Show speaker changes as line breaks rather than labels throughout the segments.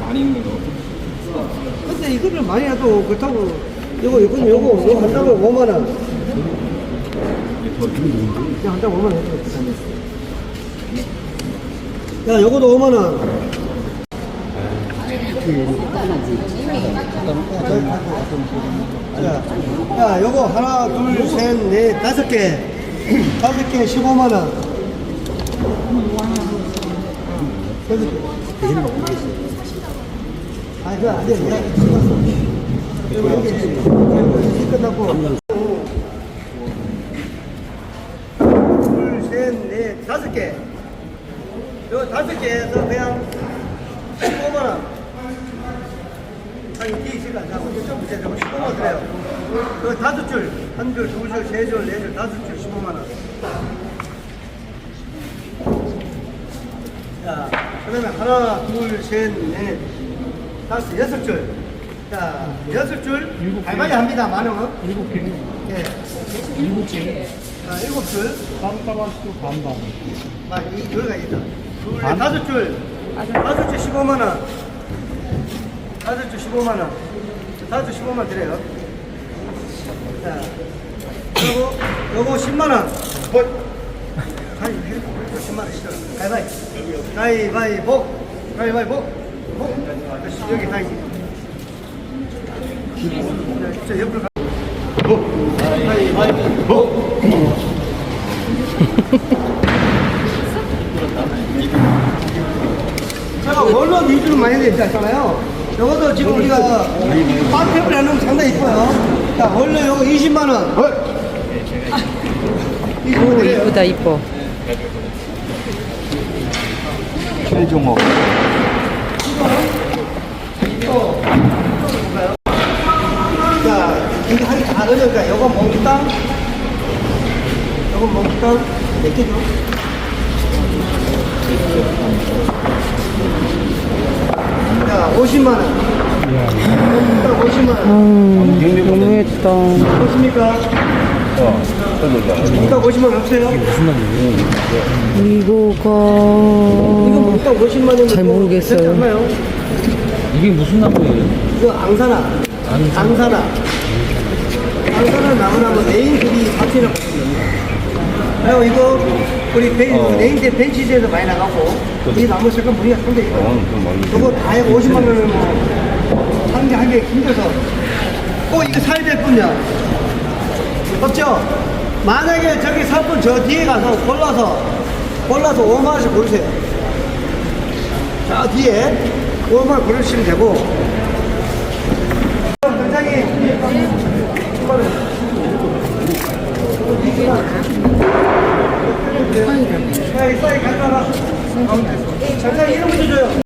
많이 있는 거.
근데 이거를 많이 해도 그렇다고 이거 이거 요거 이거 한 장을 5만 원. 그냥 한장 5만 원. 야, 요거도 5만 원. 자, 야, 요거 하나, 둘, 셋, 넷, 다섯 개. 다섯 개 15만 원. 다섯 개. 아, 그거 안 돼. 내가 찍었어. 그리고 여기 이제 끝났고. 둘, 셋, 넷, 다섯 개. 요 다섯 개에서 그냥 15만 원. 있으니까 자꾸 좀 붙여 좀 15만 원 드려요. 그 다섯 줄, 한 줄, 두 줄, 세 줄, 네 줄, 다섯 줄, 15만 원. 자, 그 다음에 하나, 둘, 셋, 넷, 다섯, 여섯 줄. 자, 여섯 줄, 발발이 합니다, 만 원. 일곱 개. 예. 일곱 개. 자, 일곱 줄.
깜깜하시고 반반.
아, 이, 여기가 있다. 둘, 넷, 다섯 줄. 다섯 줄 15만 원. 다섯 줄 15만 원. 다섯 줄 15만 원 드려요. 자, 그리고 요거 10만 원. 아니, 이거 10만 원 시죠. 가위바위. 가위바위보. 가위바위보. 보. 여기 가위. 자, 저 옆으로 가. 가위바위보. 제가 원로 위주로 많이 냈잖아요. 이것도 지금 우리가 반탭을 해놓으면 상당히 이뻐요. 자, 원로 이거 20만원.
오 이쁘다 이뻐
최종업.
자, 이게 한다 그러니까 이거 몽땅, 이거 몽땅 몇 개죠?
음, 너무했다
좋습니까? 몽땅 50만원 없어요? 이거
이거가
몽땅 50만 원.
잘 모르겠어요.
이게 무슨 나무예요?
이거 앙사나. 앙사나. 앙사나 나무나무 네임들이 사치라고 그리고 이거 우리 벤, 네임대 벤치즈에서 많이 나가고 이 나무 색깔 무늬가 상당히. 이거 다 해고 50만 원을 뭐, 한 개 한 개 힘들어서 꼭 이거 사야 될 분이야. 없죠? 만약에 저기 살분저 뒤에 가서 골라서 골라서 5만 원씩 고르세요. 자 뒤에 5만 원 고르시면 되고 굉장히 사이 가져라. 잠깐 이름 좀 줘요.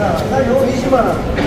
자, 나 요거 20만 원.